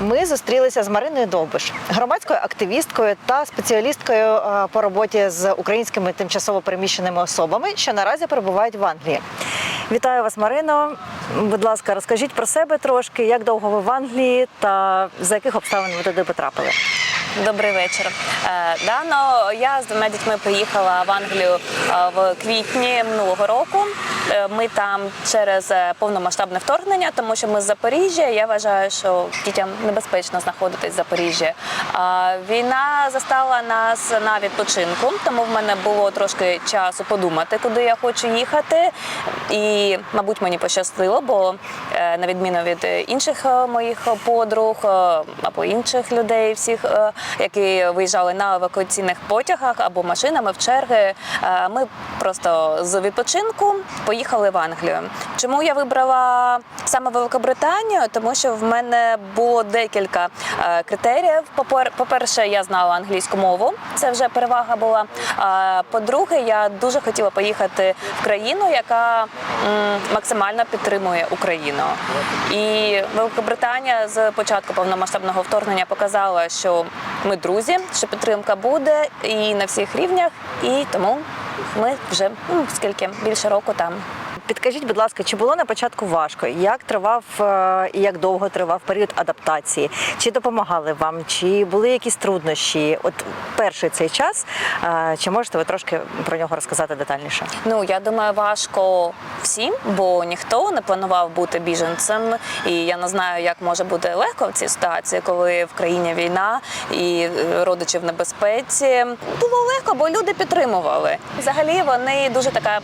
Ми зустрілися з Мариною Довбиш, громадською активісткою та спеціалісткою е, по роботі з українськими тимчасово переміщеними особами, що наразі перебувають в Англії. Вітаю вас, Марино. Будь ласка, розкажіть про себе трошки, як довго ви в Англії та за яких обставин ви туди потрапили. Добрий вечір. Е, Дано я з двома дітьми приїхала в Англію е, в квітні минулого року. Е, Ми там через повномасштабне вторгнення, тому що ми з Запоріжжя. Я вважаю, що дітям небезпечно знаходитись в Запоріжжі. Війна застала нас на відпочинку, тому в мене було трошки часу подумати, куди я хочу їхати. І, мабуть, мені пощастило, бо на відміну від інших моїх подруг або інших людей, всіх, які виїжджали на евакуаційних потягах або машинами в черги, е, ми просто з відпочинку поїхали в Англію. Чому я вибрала саме Великобританію? Тому що в мене було декілька е, критеріїв. Попер- По-перше, я знала англійську мову, це вже перевага була. По-друге, я дуже хотіла поїхати в країну, яка максимально підтримує Україну. І Великобританія з початку повномасштабного вторгнення показала, що ми друзі, що підтримка буде і на всіх рівнях, і тому ми вже ну, скільки більше року там. Підкажіть, будь ласка, чи було на початку важко? Як тривав е, і як довго тривав період адаптації? Чи допомагали вам? Чи були якісь труднощі? От перший цей час, е, чи можете ви трошки про нього розказати детальніше? Ну я думаю, важко всім, бо ніхто не планував бути біженцем, і я не знаю, як може бути легко в цій ситуації, коли в країні війна і е, родичі в небезпеці. Було легко, бо люди підтримували. Взагалі вони дуже така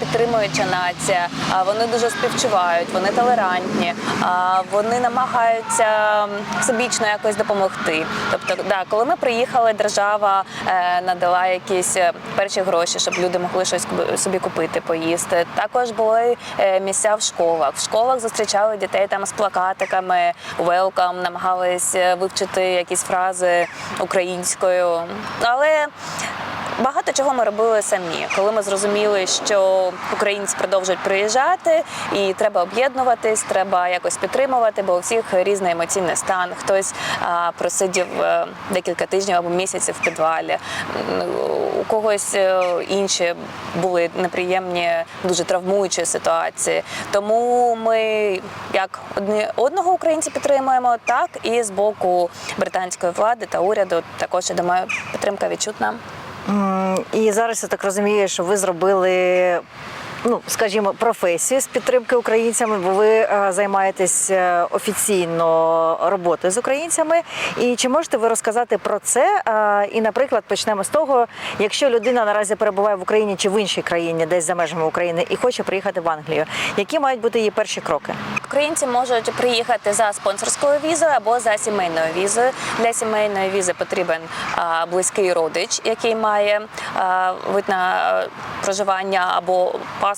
підтримуюча нація. А Вони дуже співчувають, вони толерантні, вони намагаються всебічно якось допомогти. Тобто, да, коли ми приїхали, держава е, надала якісь е, перші гроші, щоб люди могли щось собі купити, поїсти. Також були е, місця в школах. В школах зустрічали дітей там з плакатиками «Welcome», намагались вивчити якісь фрази українською. Але Багато чого ми робили самі, коли ми зрозуміли, що українці продовжують приїжджати, і треба об'єднуватись, треба якось підтримувати, бо у всіх різний емоційний стан. Хтось а, просидів е, декілька тижнів або місяців в підвалі, у когось е, інші були неприємні, дуже травмуючі ситуації. Тому ми як одні одного українця підтримуємо, так і з боку британської влади та уряду також я думаю, підтримка відчутна. І зараз я так розумію, що ви зробили. Ну, скажімо, професію з підтримки українцями, бо ви е, займаєтесь е, офіційно роботою з українцями. І чи можете ви розказати про це? Е, і, наприклад, почнемо з того, якщо людина наразі перебуває в Україні чи в іншій країні, десь за межами України, і хоче приїхати в Англію, які мають бути її перші кроки? Українці можуть приїхати за спонсорською візою або за сімейною візою. Для сімейної візи потрібен близький родич, який має а, вид на проживання або паспорт,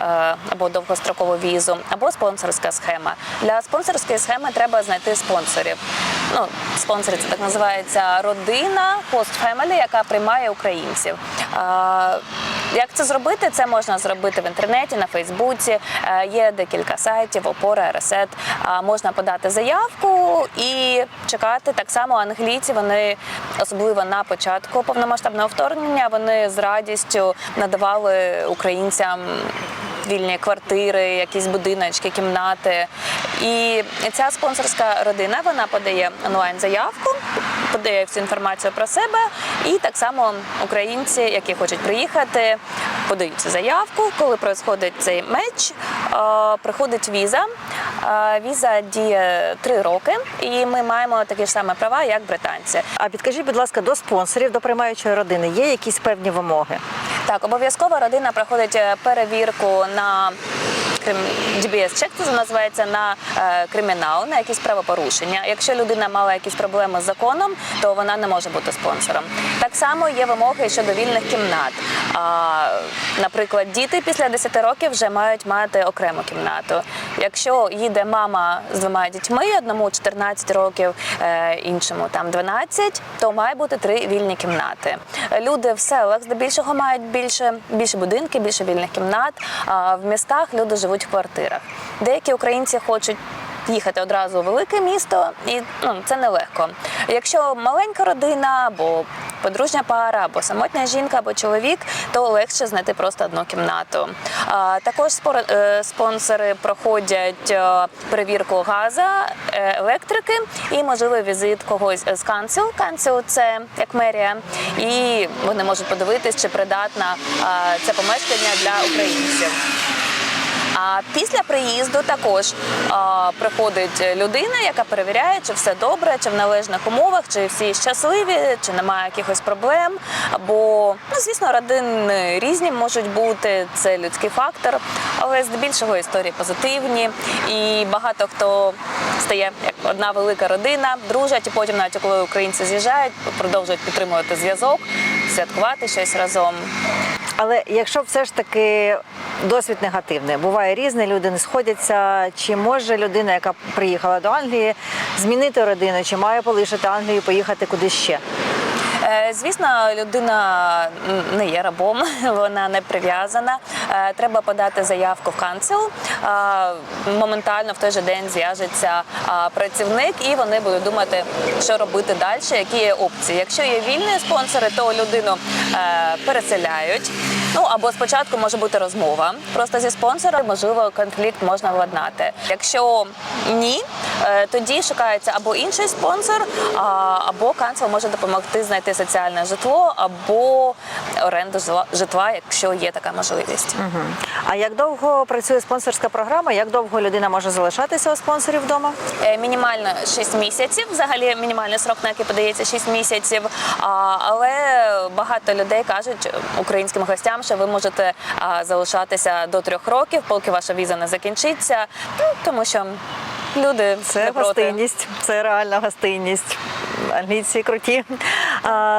е, або довгострокову візу, або спонсорська схема. Для спонсорської схеми треба знайти спонсорів. Ну, спонсори це так називається родина, family, яка приймає українців. Як це зробити? Це можна зробити в інтернеті, на Фейсбуці. Е, Є декілька сайтів, опора, ресет. Можна подати заявку і чекати. Так само англійці вони особливо на початку повномасштабного вторгнення. Вони з радістю надавали українцям. Вільні квартири, якісь будиночки, кімнати. І ця спонсорська родина вона подає онлайн заявку, подає всю інформацію про себе. І так само українці, які хочуть приїхати, подають цю заявку. Коли проходить цей меч, приходить віза. Е, Віза діє три роки, і ми маємо такі ж самі права, як британці. А підкажіть, будь ласка, до спонсорів, до приймаючої родини є якісь певні вимоги? Так, обов'язково родина проходить е, перевірку на крим- DBS check це називається на е, кримінал, на якісь правопорушення. Якщо людина мала якісь проблеми з законом, то вона не може бути спонсором. Так само є вимоги щодо вільних кімнат. Наприклад, діти після 10 років вже мають мати окрему кімнату. Якщо їде мама з двома дітьми, одному 14 років, е, іншому там 12, то має бути три вільні кімнати. Люди в селах здебільшого мають більше, більше будинки, більше вільних кімнат. А в містах люди живуть в квартирах. Деякі українці хочуть їхати одразу у велике місто, і ну, це нелегко. Якщо маленька родина або подружня пара, або самотня жінка, або чоловік, то легше знайти просто одну кімнату. А, також спор- е, спонсори проходять е, перевірку газа, е, електрики і можливий візит когось з канцел. Канцел це як мерія, і вони можуть подивитись, чи придатна це помешкання для українців. А після приїзду також а, приходить людина, яка перевіряє, чи все добре, чи в належних умовах, чи всі щасливі, чи немає якихось проблем. Бо, ну звісно, родини різні можуть бути, це людський фактор, але здебільшого історії позитивні. І багато хто стає як одна велика родина, дружать, і потім, навіть коли українці з'їжджають, продовжують підтримувати зв'язок, святкувати щось разом. Але якщо все ж таки досвід негативний, буває різне, люди не сходяться. Чи може людина, яка приїхала до Англії, змінити родину, чи має полишити Англію поїхати кудись ще? Е, Звісно, людина не є рабом, вона не прив'язана. Е, Треба подати заявку в канцел. Моментально в той же день зв'яжеться працівник, і вони будуть думати, що робити далі, які є опції. Якщо є вільні спонсори, то людину е, переселяють. Ну або спочатку може бути розмова просто зі спонсором, можливо, конфлікт можна владнати. Якщо ні, е, тоді шукається або інший спонсор, або канцел може допомогти знайти соціальне житло або оренду житла- якщо є така можливість. А як довго працює спонсорська програма? Як довго людина може залишатися у спонсорів вдома? Е, Мінімально 6 місяців. Взагалі мінімальний срок, на який подається 6 місяців. Але багато людей кажуть українським гостям, що ви можете залишатися до трьох років, поки ваша віза не закінчиться. Ну, тому що люди Це не проти. гостинність, це реальна гостинність. Англійці круті.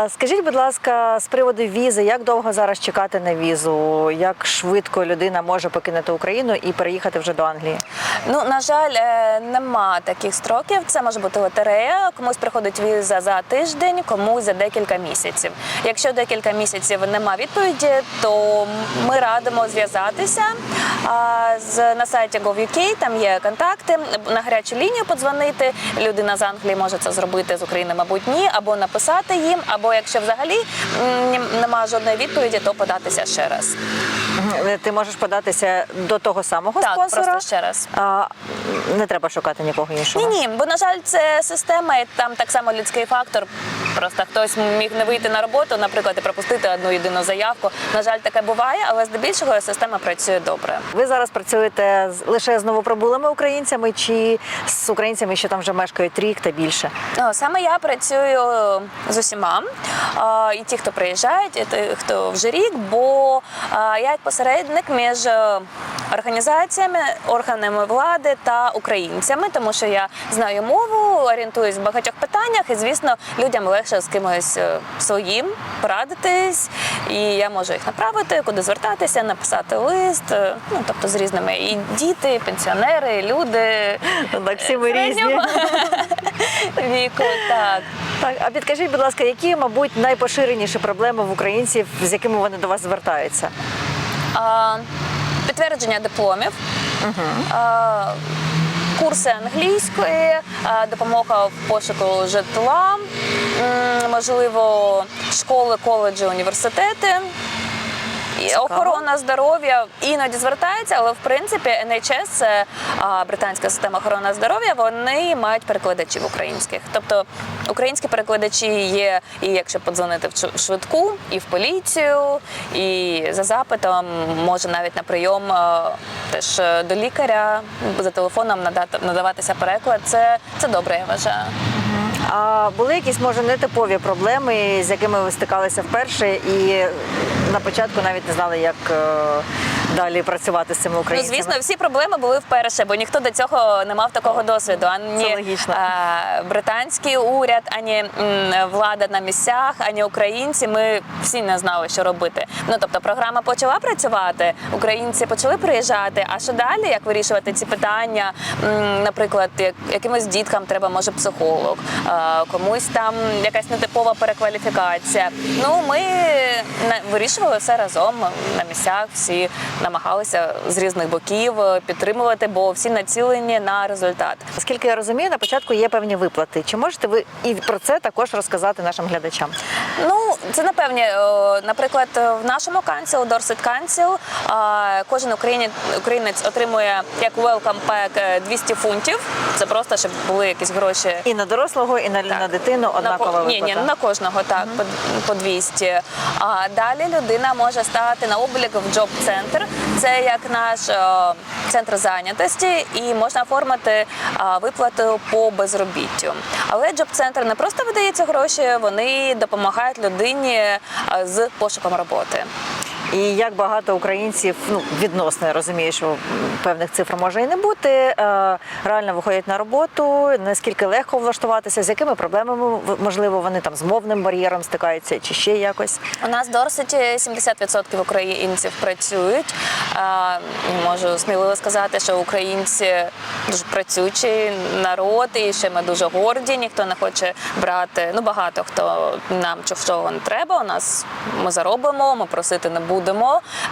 Скажіть, будь ласка, з приводу візи, як довго зараз чекати на візу? Як швидко людина може покинути Україну і переїхати вже до Англії? Ну на жаль, е, нема таких строків. Це може бути лотерея. Комусь приходить віза за тиждень, комусь за декілька місяців. Якщо декілька місяців нема відповіді, то ми радимо зв'язатися з на сайті Gov.uk, Там є контакти. На гарячу лінію подзвонити. Людина з Англії може це зробити з України, мабуть, ні, або написати їм, або якщо взагалі нема жодної відповіді, то податися ще раз. Мгм. Ти можеш податися до того самого Так, спонсора? просто ще раз. А, не треба шукати нікого іншого. Ні, ні, бо на жаль, це система, і там так само людський фактор. Просто хтось міг не вийти на роботу, наприклад, і пропустити одну єдину заявку. На жаль, таке буває, але здебільшого система працює добре. Ви зараз працюєте лише з новоприбулими українцями чи з українцями, що там вже мешкають рік та більше? Ну, саме я працюю з усіма, і ті, хто приїжджають, і ті, хто вже рік, бо я як посередник між е, організаціями, органами влади та українцями, тому що я знаю мову, орієнтуюсь в багатьох питаннях, і звісно, людям легше з кимось е, своїм порадитись, і я можу їх направити, куди звертатися, написати лист. е, Ну тобто з різними і діти, і пенсіонери, і люди. Так, всі ми різні. віку, так. Так, а підкажіть, будь ласка, які, мабуть, найпоширеніші проблеми в українців, з якими вони до вас звертаються? Підтвердження дипломів, а, курси англійської, допомога в пошуку житла, можливо, школи, коледжі, університети. Охорона здоров'я іноді звертається, але в принципі NHS, це британська система охорони здоров'я, вони мають перекладачів українських. Тобто українські перекладачі є, і якщо подзвонити в швидку, і в поліцію, і за запитом може навіть на прийом теж е, до лікаря за телефоном надати надаватися переклад. Це, це добре, я вважаю. А були якісь, може, нетипові проблеми, з якими ви стикалися вперше, і на початку навіть не знали, як е, далі працювати з цими Ну, звісно, всі проблеми були вперше, бо ніхто до цього не мав такого досвіду. Ані е, британський уряд, ані м, влада на місцях, ані українці. Ми всі не знали, що робити. Ну тобто, програма почала працювати, українці почали приїжджати. А що далі? Як вирішувати ці питання? М, Наприклад, як, якимось діткам треба може психолог, е, комусь там якась нетипова перекваліфікація. Ну ми вирішували все разом на місцях, всі намагалися з різних боків е, підтримувати, бо всі націлені на результат. Оскільки я розумію, на початку є певні виплати. Чи можете ви і про це також розказати нашим глядачам? Ну, це напевне, е, наприклад, в нашому канцілу, Dorset Council, е, кожен українець, отримує як welcome pack е, 200 фунтів. Це просто щоб були якісь гроші. І на дорослого, і на, на дитину однакова на, ні, ні, на кожного так по, по 200. А далі людина може стати на облік в Job Center. Це як наш е, центр зайнятості, і можна оформити е, виплату по безробіттю. Але Job Center не просто видає ці гроші, вони допомагають людині е, з пошуком роботи. І як багато українців, ну відносно я розумію, що певних цифр може і не бути, е, реально виходять на роботу. Наскільки легко влаштуватися, з якими проблемами можливо вони там з мовним бар'єром стикаються, чи ще якось? У нас досить 70% українців працюють. Можу сміливо сказати, що українці дуже працючий народ, і ще ми дуже горді. Ніхто не хоче брати. Ну багато хто нам чого не треба. У нас ми заробимо, ми просити не будемо.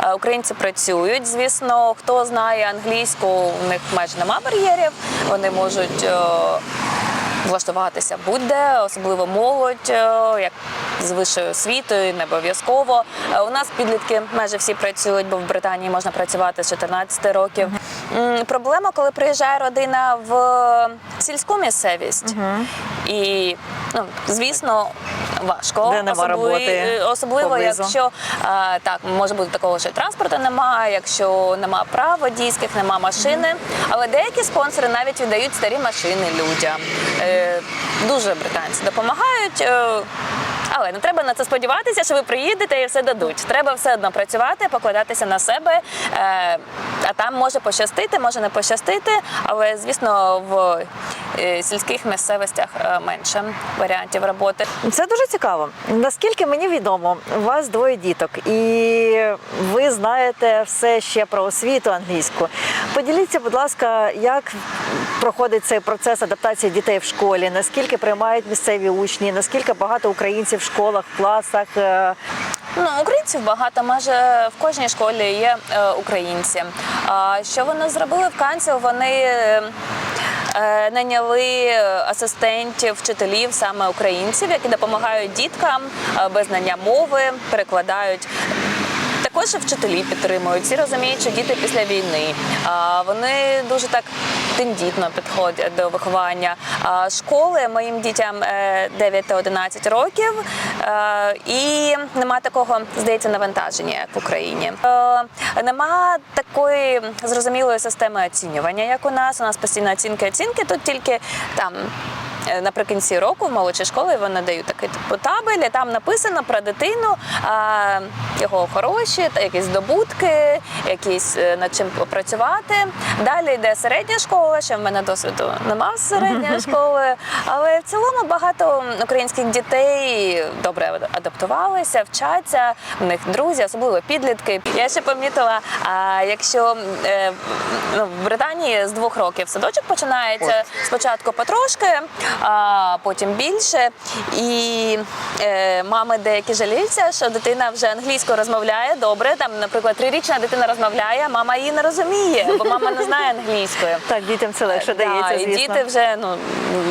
Е, Українці працюють. Звісно, хто знає англійську, у них майже нема бар'єрів. Вони можуть. е, влаштуватися будь-де, особливо молодь, е, як з вищою освітою, не обов'язково. У нас підлітки майже всі працюють, бо в Британії можна працювати з 14 років. Проблема, коли приїжджає родина в сільську місцевість, і ну, звісно. Важко, Де нема роботи особливо поблизу. якщо е, так може бути такого, що транспорту немає, якщо нема прав водійських, нема машини. Але деякі спонсори навіть віддають старі машини людям. Е, дуже британці допомагають. Але не треба на це сподіватися, що ви приїдете і все дадуть. Треба все одно працювати, покладатися на себе. Е, а там може пощастити, може не пощастити, але звісно в е, сільських місцевостях е, менше варіантів роботи. Це дуже цікаво. Наскільки мені відомо, у вас двоє діток, і ви знаєте все ще про освіту англійську. Поділіться, будь ласка, як проходить цей процес адаптації дітей в школі, наскільки приймають місцеві учні, наскільки багато українців школах, класах. е, Ну, українців багато, майже в кожній школі є е, українці. А що вони зробили в Канці? Вони е, наняли асистентів, вчителів, саме українців, які допомагають діткам без знання мови, перекладають. Також вчителі підтримують. Всі розуміють, що діти після війни. Вони дуже так тендітно підходять до виховання. Школи моїм дітям е, 9 та 11 років, е, і нема такого, здається, навантаження, як в Україні. Е, Нема такої зрозумілої системи оцінювання, як у нас. У нас постійно оцінки оцінки. Тут тільки там. Е, Наприкінці року в молодшій школі вони дають такий типу табель, там написано про дитину, його хороші, якісь здобутки, якісь е, над чим попрацювати. Далі йде середня школа, ще в мене досвіду нема середньої школи. Але в цілому багато українських дітей добре адаптувалися, вчаться, в них друзі, особливо підлітки. Я ще помітила, а, якщо е, ну, в Британії з двох років садочок починається спочатку потрошки, а потім більше. І е, мами деякі жаліються, що дитина вже англійською розмовляє добре. Там, наприклад, трирічна дитина розмовляє, а мама її не розуміє, бо мама не знає англійської. Так, дітям це легше Да, дається, і діти вже ну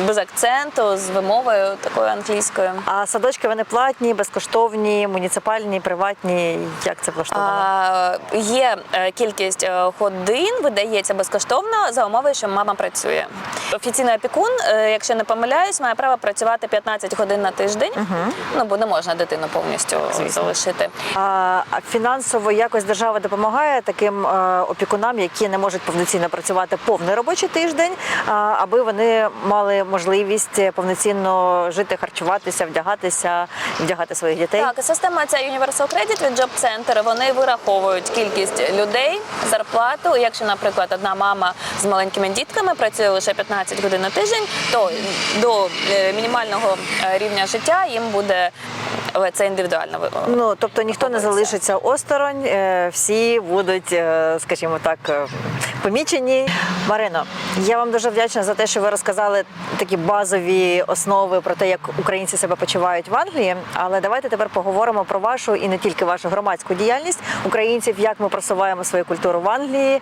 без акценту, з вимовою такою англійською. А садочки вони платні, безкоштовні, муніципальні, приватні. Як це влаштовано? Є е, кількість е, годин, видається безкоштовно за умови, що мама працює. Офіційний опікун, е, якщо не помиляюсь, має право працювати 15 годин на тиждень. Ну бо не можна дитину повністю залишити. А а фінансово якось держава допомагає таким е, опікунам, які не можуть повноцінно працювати повний робочий тиждень, а, аби вони мали можливість повноцінно жити, харчуватися, вдягатися, вдягати своїх дітей. Так, система ця Universal Credit від Job Center, Вони вираховують кількість людей, зарплату. Якщо, наприклад, одна мама з маленькими дітками працює лише 15 годин на тиждень, то до е, мінімального е, рівня життя їм буде але це індивідуально Ну тобто ніхто не залишиться осторонь, е, всі будуть, е, скажімо так, е, помічені. Марино, я вам дуже вдячна за те, що ви розказали такі базові основи про те, як українці себе почувають в Англії. Але давайте тепер поговоримо про вашу і не тільки вашу громадську діяльність українців, як ми просуваємо свою культуру в Англії,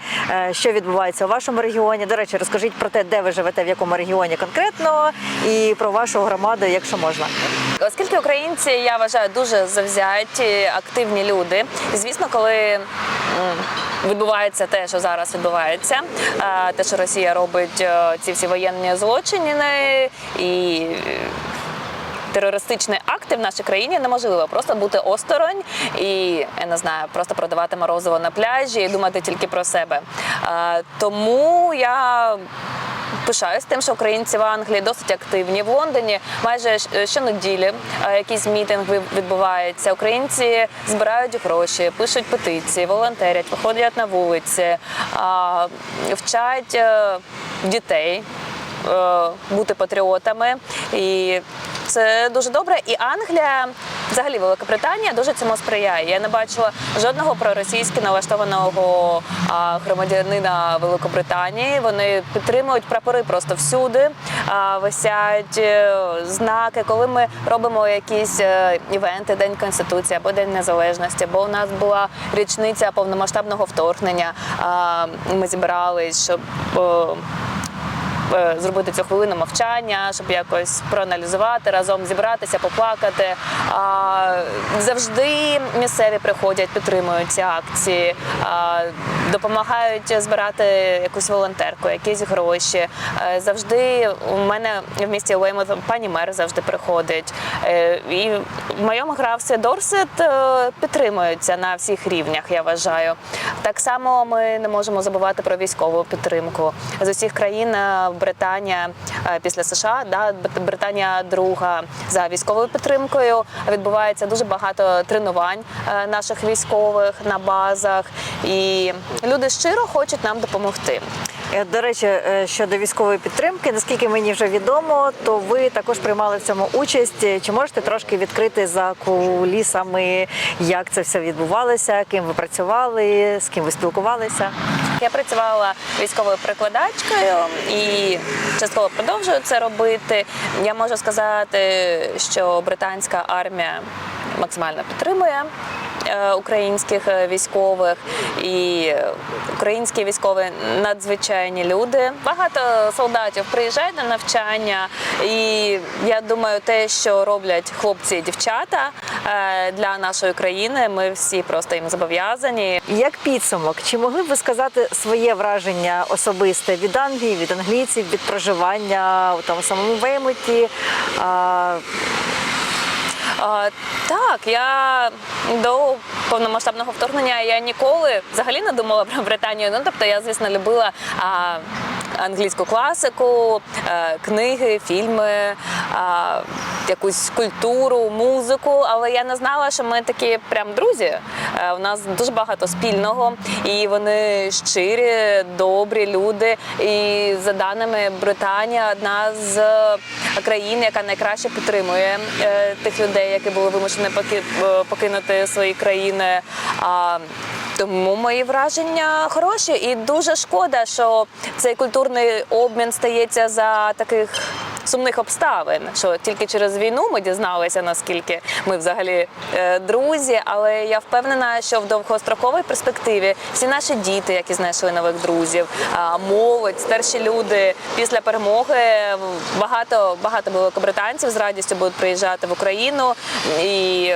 що відбувається у вашому регіоні. До речі, розкажіть про те, де ви живете, в якому регіоні конкретно, і про вашу громаду, якщо можна. Оскільки українці, я вважаю, дуже завзяті, активні люди. І, звісно, коли відбувається те, що зараз відбувається, те, що Росія робить е, ці всі воєнні злочини і. Е, Терористичні акти в нашій країні неможливо просто бути осторонь і я не знаю, просто продавати морозиво на пляжі і думати тільки про себе. Е, Тому я пишаюсь тим, що українці в Англії досить активні в Лондоні. Майже щ- щонеділі е, якийсь мітинг ви- Українці збирають гроші, пишуть петиції, волонтерять, виходять на вулиці, вчать е, дітей е, бути патріотами. І це дуже добре. І Англія, взагалі Великобританія, дуже цьому сприяє. Я не бачила жодного проросійськи налаштованого громадянина Великобританії. Вони підтримують прапори просто всюди. Висять е, знаки, коли ми робимо якісь е, івенти, День Конституції або День Незалежності, бо у нас була річниця повномасштабного вторгнення. Ми зібрались, щоб. Е, зробити цю хвилину мовчання, щоб якось проаналізувати разом, зібратися, поплакати. А, завжди місцеві приходять, підтримують ці акції, допомагають збирати якусь волонтерку, якісь гроші. Е, Завжди у мене в місті Уеймот пані мер завжди приходить. Е, І в моєму графстві Дорсет е, підтримується на всіх рівнях, я вважаю. Так само ми не можемо забувати про військову підтримку з усіх країн. Британія після США, да, Британія друга за військовою підтримкою. Відбувається дуже багато тренувань наших військових на базах, і люди щиро хочуть нам допомогти. Е, До речі, е, щодо військової підтримки, наскільки мені вже відомо, то ви також приймали в цьому участь. Чи можете трошки відкрити за кулісами, як це все відбувалося, ким ви працювали, з ким ви спілкувалися? Я працювала військовою перекладачкою і частково продовжую це робити. Я можу сказати, що британська армія максимально підтримує. Е, Українських е, військових і українські військові надзвичайні люди. Багато солдатів приїжджають на навчання, і я думаю, те, що роблять хлопці і дівчата е, для нашої країни, ми всі просто їм зобов'язані. Як підсумок, чи могли б ви сказати своє враження особисте від Англії, від англійців, від проживання у тому самому Веймуті? Так, я до повномасштабного вторгнення я ніколи взагалі не думала про Британію. Ну тобто я, звісно, любила англійську класику, е, книги, фільми, якусь культуру, музику. Але я не знала, що ми такі прям друзі. Е, У нас дуже багато спільного, і вони щирі, добрі люди. І за даними Британія, одна з країн, яка найкраще підтримує е, тих людей, які були вимушені поки- е, покинути свої країни. Тому мої враження хороші, і дуже шкода, що цей культурний обмін стається за таких сумних обставин. Що тільки через війну ми дізналися, наскільки ми взагалі е, друзі. Але я впевнена, що в довгостроковій перспективі всі наші діти, які знайшли нових друзів, молодь, старші люди після перемоги багато багато великобританців з радістю будуть приїжджати в Україну і.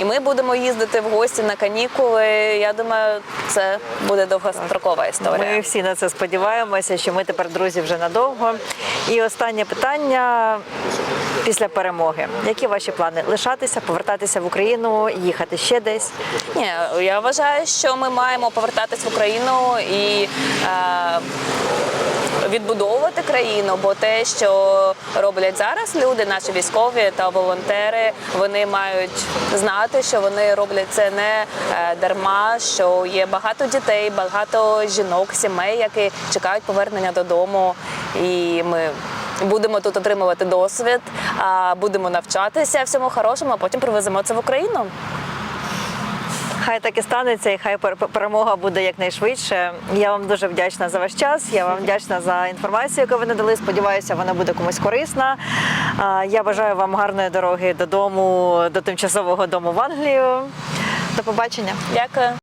І ми будемо їздити в гості на канікули. Я думаю, це буде довгострокова історія. Ми всі на це сподіваємося, що ми тепер друзі вже надовго. І останнє питання після перемоги. Які ваші плани? Лишатися, повертатися в Україну, їхати ще десь? Ні, я вважаю, що ми маємо повертатись в Україну і е, відбудовувати країну, бо те, що роблять зараз люди, наші військові та волонтери, вони мають знати, що вони роблять це не е, дарма, що є багато дітей, багато жінок, сімей, які чекають повернення додому, і ми. Будемо тут отримувати досвід, будемо навчатися всьому хорошому, а потім привеземо це в Україну. Хай так і станеться, і хай пер- перемога буде якнайшвидше. Я вам дуже вдячна за ваш час. Я вам вдячна за інформацію, яку ви надали. Сподіваюся, вона буде комусь корисна. Я бажаю вам гарної дороги додому, до тимчасового дому в Англію. До побачення. Дякую.